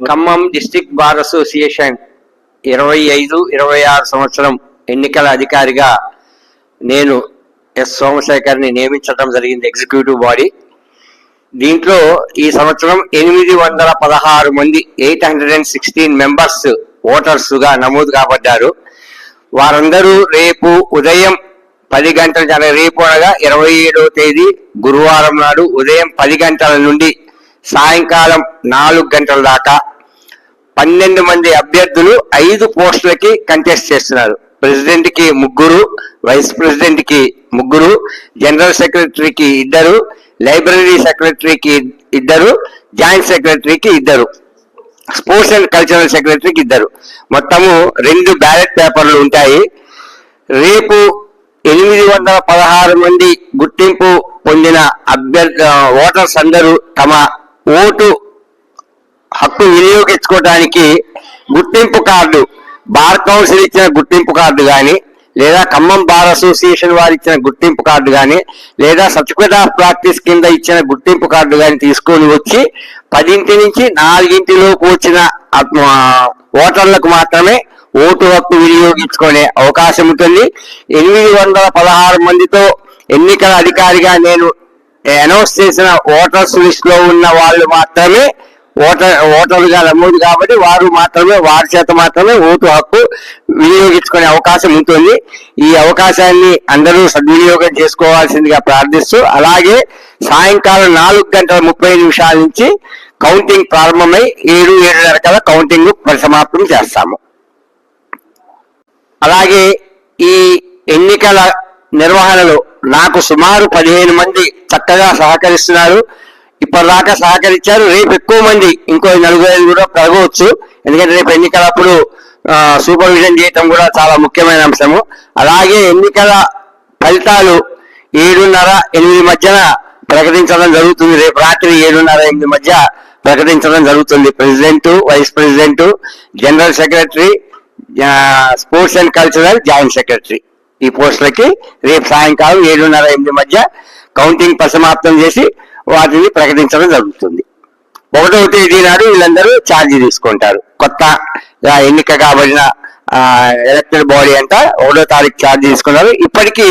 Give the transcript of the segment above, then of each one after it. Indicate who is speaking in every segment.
Speaker 1: Khammam district bar association ఇరవై ఐదు ఇరవై ఆరు సంవత్సరం ఎన్నికల అధికారిగా నేను ఎస్ సోమశేఖర్ని నియమించడం జరిగింది ఎగ్జిక్యూటివ్ బాడీ. దీంట్లో ఈ సంవత్సరం ఎనిమిది వందల పదహారు మంది eight hundred and sixteen members ఓటర్స్గా నమోదు కాబడ్డారు. వారందరూ రేపు ఉదయం పది గంటల జన- రేపు అనగా ఇరవై ఏడవ తేదీ గురువారం నాడు ఉదయం పది గంటల నుండి సాయంకాలం నాలుగు గంటల దాకా పన్నెండు మంది అభ్యర్థులు ఐదు పోస్టులకి కంటెస్ట్ చేస్తున్నారు. ప్రెసిడెంట్కి ముగ్గురు వైస్ ప్రెసిడెంట్కి ముగ్గురు జనరల్ సెక్రటరీకి ఇద్దరు లైబ్రరీ సెక్రటరీకి ఇద్దరు జాయింట్ సెక్రటరీకి ఇద్దరు స్పోర్ట్స్ అండ్ కల్చరల్ సెక్రటరీకి ఇద్దరు. మొత్తము రెండు బ్యాలెట్ పేపర్లు ఉంటాయి. రేపు ఎనిమిది వందల పదహారు మంది గుర్తింపు పొందిన అభ్యర్థి ఓటర్స్ అందరూ తమ ఓటు హక్కు వినియోగించుకోవడానికి గుర్తింపు కార్డు బార్ కౌన్సిల్ ఇచ్చిన గుర్తింపు కార్డు కానీ లేదా ఖమ్మం బార్ అసోసియేషన్ వారు ఇచ్చిన గుర్తింపు కార్డు కానీ లేదా సర్టిఫికేట్ ఆఫ్ ప్రాక్టీస్ కింద ఇచ్చిన గుర్తింపు కార్డు కానీ తీసుకొని వచ్చి పదింటి నుంచి నాలుగింటిలోకి వచ్చిన ఓటర్లకు మాత్రమే ఓటు హక్కు వినియోగించుకునే అవకాశం ఉంటుంది. ఎనిమిది వందల పదహారు మందితో ఎన్నికల అధికారిగా నేను అనౌన్స్ చేసిన ఓటర్స్ లిస్ట్లో ఉన్న వాళ్ళు మాత్రమే ఓటర్ ఓటర్లుగా నమోదు కాబట్టి వారు మాత్రమే వారి చేత మాత్రమే ఓటు హక్కు వినియోగించుకునే అవకాశం ఉంటుంది. ఈ అవకాశాన్ని అందరూ సద్వినియోగం చేసుకోవాల్సిందిగా ప్రార్థిస్తూ అలాగే సాయంకాలం నాలుగు గంటల ముప్పై నిమిషాల నుంచి కౌంటింగ్ ప్రారంభమై ఏడు ఏడున్నర కదా కౌంటింగ్ పరిసమాప్తం చేస్తాము. అలాగే ఈ ఎన్నికల నిర్వహణలో నాకు సుమారు పదిహేను మంది చక్కగా సహకరిస్తున్నారు. ఇప్పటిదాకా సహకరించారు. రేపు ఎక్కువ మంది ఇంకో నలుగురు ఐదు కూడా పెరగవచ్చు ఎందుకంటే రేపు ఎన్నికలప్పుడు సూపర్విజన్ చేయటం కూడా చాలా ముఖ్యమైన అంశము. అలాగే ఎన్నికల ఫలితాలు ఏడున్నర ఎనిమిది మధ్యన ప్రకటించడం జరుగుతుంది. రేపు రాత్రి ఏడున్నర ఎనిమిది మధ్య ప్రకటించడం జరుగుతుంది. President vice president general secretary sports and cultural joint secretary ఈ పోస్టులకి రేపు సాయంకాలం ఏడున్నర ఎనిమిది మధ్య కౌంటింగ్ పరిసమాప్తం చేసి వాటిని ప్రకటించడం జరుగుతుంది. ఒకటో తేదీ నాడు వీళ్ళందరూ ఛార్జీ తీసుకుంటారు. కొత్తగా ఎన్నిక కాబడిన ఎలక్టెడ్ బాడీ అంట ఒకటో తారీఖు ఛార్జ్ తీసుకున్నారు. ఇప్పటికీ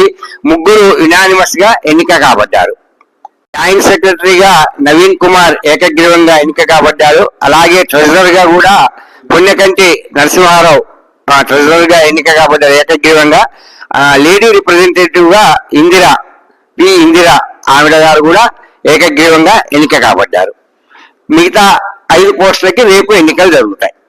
Speaker 1: ముగ్గురు యునానిమస్గా ఎన్నిక కాబడ్డారు. జాయింట్ సెక్రటరీగా నవీన్ కుమార్ ఏకగ్రీవంగా ఎన్నిక కాబడ్డారు. అలాగే ట్రెజరర్గా కూడా పుణ్యకంటి నరసింహారావు ట్రెజరర్గా ఎన్నిక కాబడ్డారు ఏకగ్రీవంగా. లేడీ రిప్రజెంటేటివ్గా ఇందిరా పి ఇందిరా ఆవిడ గారు కూడా ఏకగ్రీవంగా ఎన్నిక కాబడ్డారు. మిగతా ఐదు పోస్టులకి రేపు ఎన్నికలు జరుగుతాయి.